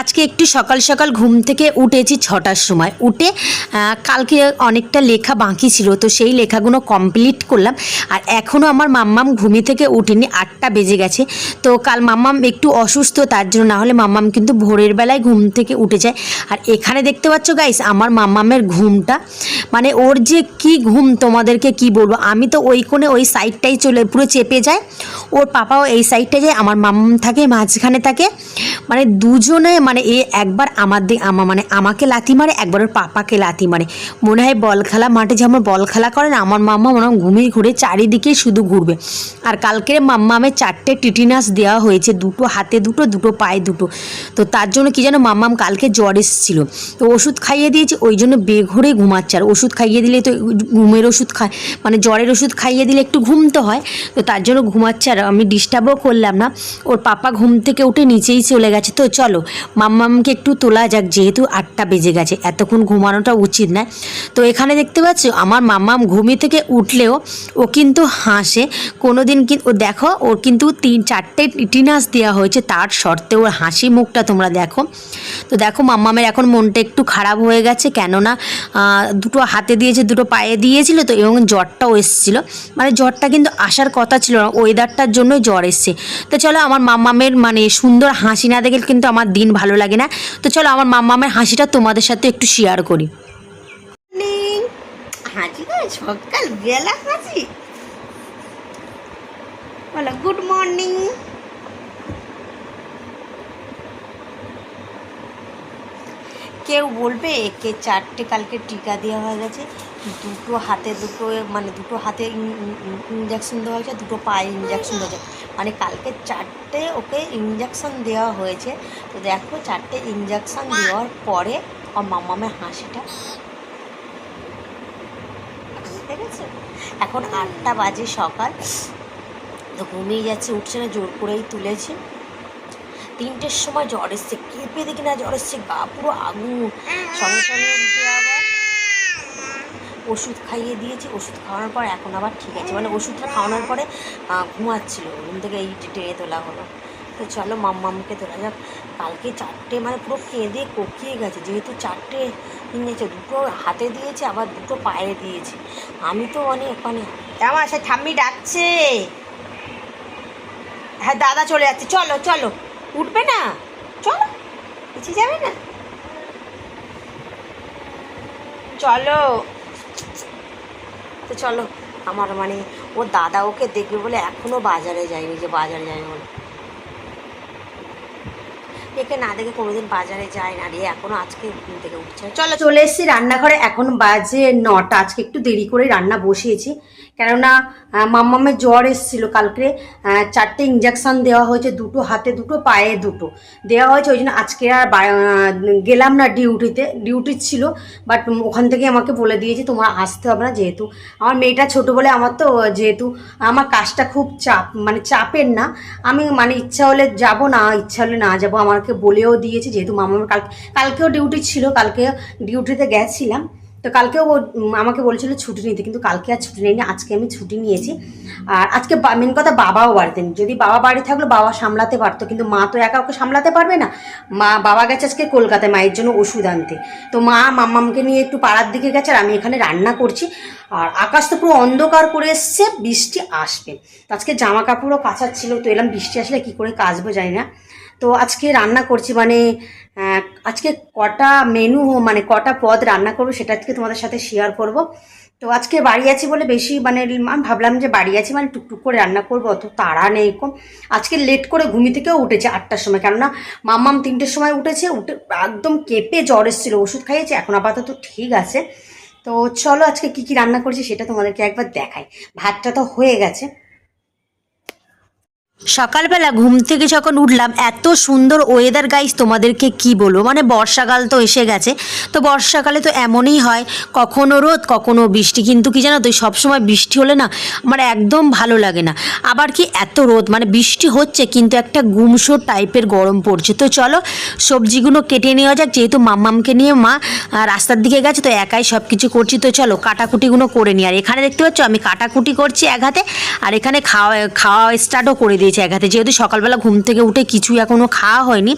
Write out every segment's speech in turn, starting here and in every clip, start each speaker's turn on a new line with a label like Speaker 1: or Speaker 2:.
Speaker 1: আজকে একটু সকাল সকাল ঘুম থেকে উঠেছি ছটার সময়। উঠে কালকে অনেকটা লেখা বাকি ছিল, তো সেই লেখাগুলো কমপ্লিট করলাম। আর এখনও আমার মাম্মাম ঘুমি থেকে উঠেনি, আটটা বেজে গেছে। তো কাল মাম্মাম একটু অসুস্থ, তার জন্য না হলে মাম্মাম কিন্তু ভোরের বেলায় ঘুম থেকে উঠে যায়। আর এখানে দেখতে পাচ্ছ গাইস আমার মাম্মামের ঘুমটা মানে ওর যে কি ঘুম তোমাদেরকে কি বলব? আমি তো ওই কোণে ওই সাইডটাই চলে, পুরো চেপে যায় ওর পাপাও এই সাইডটা যায়, আমার মাম্মাম থাকে, মাঝখানে থাকে। মানে দুজনে মানে এ একবার আমার দিক আমা মানে আমাকে লাথি মারে, একবার ওর পাপাকে লাথি মারে। মনে হয় বল খেলা মাঠে যেমন বল খেলা করে না, আমার মাম্মা মনে হয় ঘুমিয়ে ঘুরে চারিদিকে শুধু ঘুরবে। আর কালকের মাম্মামের চারটে টিটিনাস দেওয়া হয়েছে, দুটো হাতে দুটো দুটো পায়ে দুটো। তো তার জন্য কি যেন মাম্মাম কালকে জ্বর এসেছিল। তো ওষুধ খাইয়ে দিয়েছি, ওই জন্য বেঘরে ঘুমাচ্ছে। আর ওষুধ খাইয়ে দিলে তো ঘুমের ওষুধ খায় মানে জ্বরের ওষুধ খাইয়ে দিলে একটু ঘুম তো হয়। তো তার জন্য ঘুমাচ্ছে আর আমি ডিস্টার্বও করলাম না। ওর পাপা ঘুম থেকে উঠে নিচেই চলে গেছে। তো চলো মাম্মামকে একটু তোলা যাক, যেহেতু আটটা বেজে গেছে, এতক্ষণ ঘুমানোটা উচিত নয় তো এখানে দেখতে পাচ্ছ, আমার মাম্মাম ঘুমি থেকে উঠলেও ও কিন্তু হাসে। কোনো দিন কিন্তু ও দেখো, ওর কিন্তু তিন, চারটে টিনাস দেওয়া হয়েছে, তার সত্ত্বেও ওর হাসি মুখটা তোমরা দেখো। তো দেখো, মাম্মামের এখন মনটা একটু খারাপ হয়ে গেছে, কেননা দুটো হাতে দিয়েছে, দুটো পায়ে দিয়েছিল তো, এবং জ্বরটাও এসেছিল। মানে জ্বরটা কিন্তু আসার কথা ছিল না ওয়েদারটার জন্যই জ্বর এসছে। তো চলো, আমার মাম্মামের মানে সুন্দর হাসি না দেখে কিন্তু আমার দিন লাগে না। তো চলো আমার মাম্মামের হাসিটা তোমাদের সাথে একটু শেয়ার করি।
Speaker 2: গুড মর্নিং কেউ বলবে কে চারটে কালকে টিকা দেওয়া হয়ে গেছে। দুটো হাতে দুটো মানে দুটো হাতে ইঞ্জেকশন দেওয়া হয়েছে, দুটো পায়ে ইঞ্জেকশন দেওয়া হয়েছে। মানে কালকে চারটে ওকে ইঞ্জেকশন দেওয়া হয়েছে। তো দেখো চারটে ইঞ্জেকশন দেওয়ার পরে আমার মামামের হাসিটা ঠিক আছে এখন আটটা বাজে সকাল। তো ঘুমিয়ে যাচ্ছে, উঠছে না, জোর করেই তুলেছে। তিনটের সময় জ্বর এসছে, কেঁপে দেখি না, জ্বর এসছে, গা পুরো আগুন। সঙ্গে সঙ্গে উঠে আবার ওষুধ খাইয়ে দিয়েছি, ওষুধ খাওয়ানোর পর এখন আবার ঠিক আছে। মানে ওষুধটা খাওয়ানোর পরে ঘুমাচ্ছিল। ঘুম থেকে এই টেনে তোলা হলো। তো চলো মাম্মামকে তোলা যাক। কালকে চারটে মানে পুরো কেঁদে কোকিয়ে গেছে। যেহেতু চারটে নিয়েছে দুটো হাতে দিয়েছে, আবার দুটো পায়ে দিয়েছে। আমি তো অনেক মানে আমার সে ঠাম্মি ডাকছে। হ্যাঁ দাদা চলে যাচ্ছে। চলো চলো। উঠবে না? চলো। পিছিয়ে যাবে না? চলো। তো চলো, আমার মানে ও দাদা ওকে দেখবে বলে এখনও বাজারে যায়নি যে বাজারে যায়নি বলে। একে না দেখে কোনোদিন বাজারে যায় না রে, এখনও আজকে ঘুম থেকে উঠছে। চলো,
Speaker 1: চলে এসেছি রান্নাঘরে, এখন বাজে নটা, আজকে একটু দেরি করে রান্না বসিয়েছি। কেননা মাম্মামের জ্বর এসেছিল কালকে চারটে ইঞ্জেকশন দেওয়া হয়েছে, দুটো হাতে, দুটো পায়ে দুটো। দেওয়া হয়েছে, ওই জন্য আজকে আর গেলাম না ডিউটিতে, ডিউটি ছিল, বাট ওখান থেকে আমাকে বলে দিয়েছে, তোমার আসতে হবে না যেহেতু। আমার মেয়েটা ছোট বলে আমার তো, যেহেতু আমার কাজটা খুব চাপ মানে চাপের না। আমি মানে ইচ্ছা হলে যাব না, ইচ্ছা হলে না যাব আমাকে বলেও দিয়েছে, যেহেতু মামার কাল কালকেও ডিউটি ছিল কালকে ডিউটিতে গেছিলাম। তো কালকেও আমাকে বলেছিল ছুটি নিতে, কিন্তু কালকে আর ছুটি নেয়নি আজকে আমি ছুটি নিয়েছি। আর আজকে মেন কথা বাবাও বাড়িতে যদি বাবা বাড়ি থাকলে, বাবা সামলাতে পারতো, কিন্তু মা তো একা ওকে সামলাতে পারবে না। মা, বাবা গেছে আজকে কলকাতায়, মায়ের জন্য ওষুধ আনতে। তো মা মাম্মামকে নিয়ে একটু পাড়ার দিকে গেছে, আর আমি এখানে রান্না করছি। আর আকাশ তো পুরো অন্ধকার করে এসছে, বৃষ্টি আসবে। তো আজকে জামা কাপড়ও কাচার ছিল, তো এলাম বৃষ্টি আসলে কি করে কাচবো জানি না। তো আজকে রান্না করছি মানে আজকে কটা মেনু মানে কটা পদ রান্না করব সেটা আজকে তোমাদের সাথে শেয়ার করব। তো আজকে বাড়ি আছি বলে বেশি মানে আমি ভাবলাম যে বাড়ি আছি মানে টুকটুক করে রান্না করব, অত তাড়া নেই কম আজকে লেট করে ঘুমি থেকেও উঠেছে আটটার সময়, কেননা মাম্মাম তিনটের সময় উঠেছে, উঠে একদম কেঁপে জ্বর এসেছিল, ওষুধ খাইয়েছে, এখন আপাতত ঠিক আছে। তো চলো আজকে কি কি রান্না করছি সেটা তোমাদেরকে একবার দেখাই। ভাতটা তো হয়ে গেছে। সকালবেলা ঘুম থেকে যখন উঠলাম, এত সুন্দর ওয়েদার গাইস তোমাদেরকে কি বলব? মানে বর্ষাকাল তো এসে গেছে। তো বর্ষাকালে তো এমনই হয়, কখনো রোদ, কখনো বৃষ্টি। কিন্তু কি জানো তো, সবসময় বৃষ্টি হলে না, আমার একদম ভালো লাগে না। আবার কি এত রোদ মানে বৃষ্টি হচ্ছে, কিন্তু একটা গুমসো টাইপের গরম পড়ছে। তো চলো, সবজিগুলো কেটে নেওয়া যাক, যেহেতু মাম্মামকে নিয়ে মা রাস্তার দিকে গেছে, তো একাই সব কিছু করছি। তো চলো, কাটাকুটিগুলো করে নিই। আর এখানে দেখতে পাচ্ছ, আমি কাটাকুটি করছি এক হাতে, আর এখানে খাওয়া খাওয়া স্টার্টও করে দিয়েছি দিয়েছি এক হাতে যেহেতু সকালবেলা ঘুম থেকে উঠে কিছুই এখনও খাওয়া হয়নি,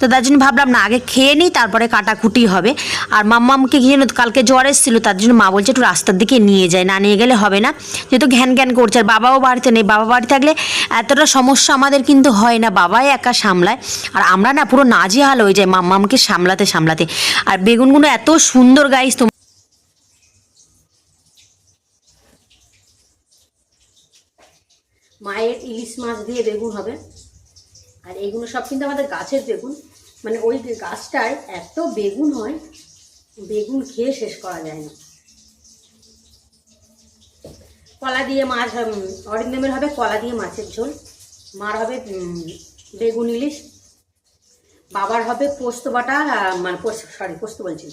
Speaker 1: তো তার জন্য ভাবলাম, না, আগে খেয়ে নিই, তারপরে কাটাকুটি হবে। আর মাম্মামকে গিয়ে কালকে জ্বর এসেছিল, তার জন্য মা বলছে, একটু রাস্তার দিকে নিয়ে যায়, না নিয়ে গেলে হবে না। যেহেতু ঘ্যান ঘ্যান করছে, আর বাবাও বাড়িতে নেই। বাবা বাড়ি থাকলে এতটা সমস্যা আমাদের কিন্তু হয় না, বাবাই একা সামলায়। আর আমরা না, পুরো নাজেহাল হয়ে যাই মাম্মামকে সামলাতে সামলাতে। আর বেগুনগুলো এত সুন্দর গাইস মায়ের ইলিশ মাছ দিয়ে বেগুন হবে। আর এইগুলো সব কিন্তু আমাদের গাছের বেগুন। মানে ওই গাছটায় এত বেগুন হয়, বেগুন খেয়ে শেষ করা যায় না। কলা দিয়ে মাছ অরিন্দমের হবে কলা দিয়ে মাছের ঝোল। মার হবে বেগুন ইলিশ। বাবার হবে পোস্ত বাটা মানে সরি পোস্ত বলছি।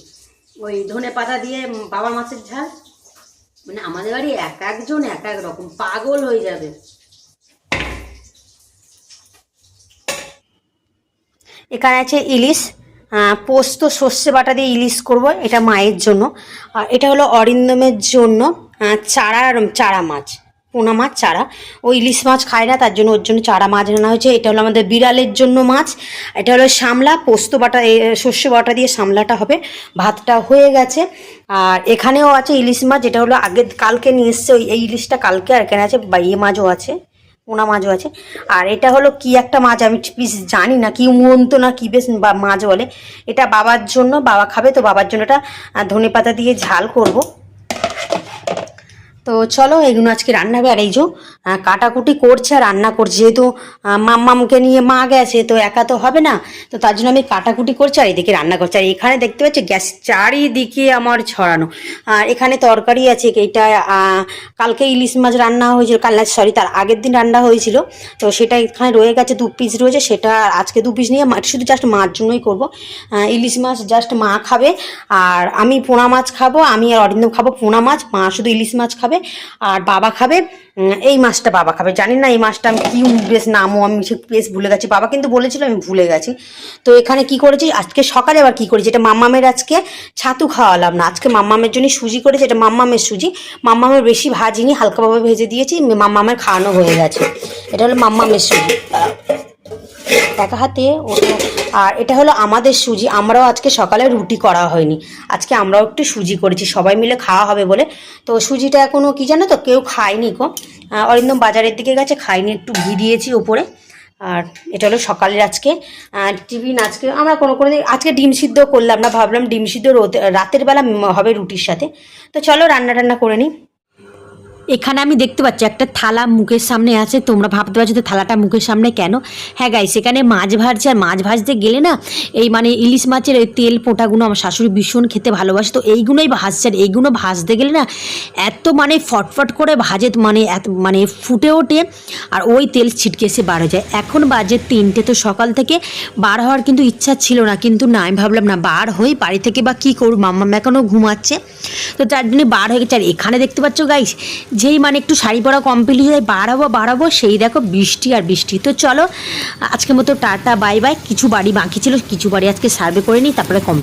Speaker 1: ওই ধনে পাতা দিয়ে বাবার মাছের ঝাল। মানে আমাদের বাড়ি এক একজন এক এক রকম পাগল হয়ে যাবে। এখানে আছে ইলিশ পোস্ত, সর্ষে বাটা দিয়ে ইলিশ করব, এটা মায়ের জন্য। আর এটা হলো অরিন্দমের জন্য চারা চারা মাছ, পোনা মাছ, চারা। ও ইলিশ মাছ খায় না, তার জন্য ওর জন্য চারা মাছ আনা হয়েছে। এটা হলো আমাদের বিড়ালের জন্য মাছ। এটা হলো শামলা, পোস্ত বাটা সর্ষে বাটা দিয়ে শামলাটা হবে। ভাতটা হয়ে গেছে। আর এখানেও আছে ইলিশ মাছ, যেটা হলো আগে, কালকে নিয়ে এসছে, ওই, এই ইলিশটা কালকে আর এখানে আছে ইয়ে মাছও আছে। পোনা মাছও আছে। আর এটা হলো কি একটা মাছ আমি পিস জানি না, কি উমন্ত না কি বেশ বা মাছ বলে। এটা বাবার জন্য, বাবা খাবে তো বাবার জন্য এটা ধনে পাতা দিয়ে ঝাল করব। তো চলো এগুলো আজকে রান্না হবে। আর এই যে কাটাকুটি করছে আর রান্না করছে। যেহেতু মাম্মামকে নিয়ে মা গেছে, তো একা তো হবে না। তো তার জন্য আমি কাটাকুটি করছি আর এদিকে রান্না করছি। আর এখানে দেখতে পাচ্ছি, গ্যাস চারিদিকে আমার ছড়ানো। আর এখানে তরকারি আছে এইটা কালকে ইলিশ মাছ রান্না হয়েছিল। কাল সরি তার আগের দিন রান্না হয়েছিল। তো সেটা এখানে রয়ে গেছে, দু পিস রয়েছে। সেটা আজকে দু পিস নিয়ে শুধু জাস্ট মার জন্যই করব। ইলিশ মাছ জাস্ট মা খাবে। আর আমি পোনা মাছ খাব, আমি আর অরিন্দম খাব পোনা মাছ। মা শুধু ইলিশ মাছ খাবে। আর বাবা খাবে এই মাছটা বাবা খাবে। জানি না এই মাছটা আমি কি বেশ নামও, আমি সে বেশ ভুলে গেছি। বাবা কিন্তু বলেছিল আমি ভুলে গেছি। তো এখানে কি করেছি? আজকে সকালে আবার কি করেছি? এটা মাম্মামের আজকে ছাতু খাওয়ালাম না। আজকে মাম্মামের জন্য সুজি করেছি, এটা মাম্মামের সুজি। মাম্মামের বেশি ভাজিনি, হালকাভাবে ভেজে দিয়েছি, মাম্মামের খাওয়ানো হয়ে গেছে। এটা হলো মাম্মামের সুজি। একা হাতে, ওটা আর এটা হলো আমাদের সুজি। আমরাও আজকে সকালে রুটি করা হয়নি। আজকে আমরাও একটু সুজি করেছি। সবাই মিলে খাওয়া হবে বলে। তো সুজিটা এখনও কি জানো তো? কেউ খায়নি আহ, অরিন্দম বাজারের দিকে গেছে খায়নি। একটু ঘি দিয়েছি ওপরে। আর এটা হলো সকালের আজকে। টিফিন আজকে আমরা কোনো কোনো আজকে ডিম সিদ্ধ করলাম না ভাবলাম ডিম সিদ্ধ রোতে- রাতের বেলা হবে রুটির সাথে। তো চলো রান্না টান্না করে নিই। এখানে আমি দেখতে পাচ্ছি, একটা থালা মুখের সামনে আছে। তোমরা ভাবতে পারছ তো থালাটা মুখের সামনে কেন? হ্যাঁ গাই সেখানে মাছ ভাজছে। আর মাছ ভাজতে গেলে না, এই মানে ইলিশ মাছের ওই তেল পোটাগুলো আমার শাশুড়ি ভীষণ খেতে ভালোবাসে। তো এইগুলোই ভাজছে। আর এইগুলো ভাজতে গেলে না, এত মানে ফটফট করে ভাজে মানে এত মানে ফুটে ওঠে। আর ওই তেল ছিটকে এসে বার হয়ে যায়। এখন বাজে তিনটে, তো সকাল থেকে বার হওয়ার কিন্তু ইচ্ছা ছিল না। কিন্তু না, আমি ভাবলাম না, বার হই, বাড়ি থেকে বা কী করব? মাম্মা এখনও ঘুমাচ্ছে। তো তার জন্য বার হয়ে গেছে। আর এখানে দেখতে পাচ্ছ গাইস যেই মানে একটু শাড়ি পরা কমপ্লিট হয়ে বাড়াবো বাড়াবো, সেই দেখো বৃষ্টি আর বৃষ্টি। তো চলো আজকে মতো টাটা, বাই বাই। কিছু বাড়ি বাকি ছিল, কিছু বাড়ি আজকে সার্ভে করে নিই, তারপরে কম